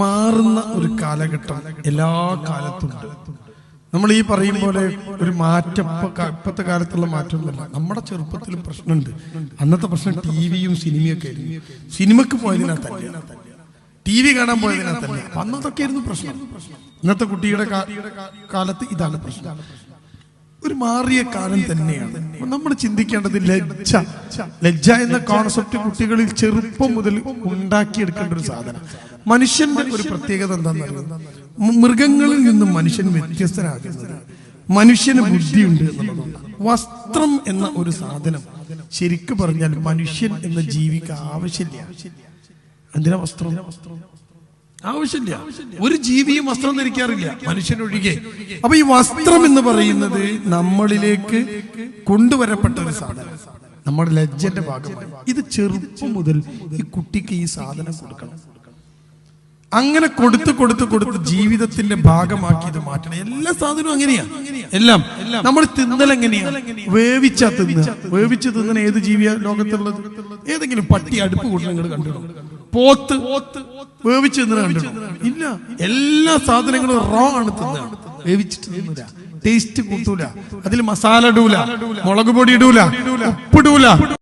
മാറുന്ന ഒരു കാലഘട്ടം എല്ലാ കാലത്തും നമ്മൾ ഈ പറയും പോലെ ഒരു മാറ്റം ഇപ്പൊ ഇപ്പത്തെ കാലത്തുള്ള മാറ്റമൊന്നുമല്ല. നമ്മുടെ ചെറുപ്പത്തിലും പ്രശ്നമുണ്ട്. അന്നത്തെ പ്രശ്നം ടി വിയും സിനിമയും ഒക്കെ ആയിരുന്നു. സിനിമക്ക് പോയതിനാ തന്നെ ടി വി കാണാൻ പോയതിനാ തന്നെ അന്നതൊക്കെ ആയിരുന്നു പ്രശ്നം. ഇന്നത്തെ കുട്ടിയുടെ കാലത്ത് ഇതാണ് പ്രശ്നം. ഒരു മാറിയ കാലം തന്നെയാണ്. നമ്മൾ ചിന്തിക്കേണ്ടത് ലജ്ജ. ലജ്ജ എന്ന കോൺസെപ്റ്റ് കുട്ടികളിൽ ചെറുപ്പം മുതൽ ഉണ്ടാക്കിയെടുക്കേണ്ട ഒരു സാധനം. മനുഷ്യന്റെ ഒരു പ്രത്യേകത എന്താണെന്ന് മൃഗങ്ങളിൽ നിന്നും മനുഷ്യൻ വ്യത്യസ്തരാകുന്നത് മനുഷ്യന് ബുദ്ധിയുണ്ട് വസ്ത്രം എന്ന ഒരു സാധനം ശരിക്കു പറഞ്ഞാൽ മനുഷ്യൻ എന്ന ജീവിക്ക് ആവശ്യമില്ല. എന്തിനാ വസ്ത്രം? ആവശ്യമില്ല. ഒരു ജീവിയും വസ്ത്രം ധരിക്കാറില്ല. മനുഷ്യനൊഴികെ അപ്പൊ ഈ വസ്ത്രം എന്ന് പറയുന്നത് നമ്മളിലേക്ക് കൊണ്ടുവരപ്പെട്ട ഒരു സാധനം. നമ്മുടെ ലജ്ജന്റെ ഭാഗമായി. ഇത് ചെറുപ്പം മുതൽ ഈ കുട്ടിക്ക് ഈ സാധനം കൊടുക്കണം. അങ്ങനെ കൊടുത്ത് കൊടുത്ത് കൊടുത്ത് ജീവിതത്തിന്റെ ഭാഗമാക്കി ഇത് മാറ്റണം. എല്ലാ സാധനവും അങ്ങനെയാണ് എല്ലാം. നമ്മൾ തിന്നൽ എങ്ങനെയാ? വേവിച്ച തിന്ന. വേവിച്ച് തിന്നണ ഏത് ജീവിയാ ലോകത്തുള്ളത്? ഏതെങ്കിലും പട്ടി അടുപ്പ് കൂട്ടണം നിങ്ങൾ കണ്ടിടണം പോത്ത് വേവിച്ച് ഇല്ല. എല്ലാ സാധനങ്ങളും റോ ആണ് വേവിച്ചിട്ട് തിന്നില്ല ടേസ്റ്റ് കൂട്ടൂല. അതിൽ മസാല ഇടൂല. മുളക് പൊടി ഇടൂല. ഉപ്പിടൂല.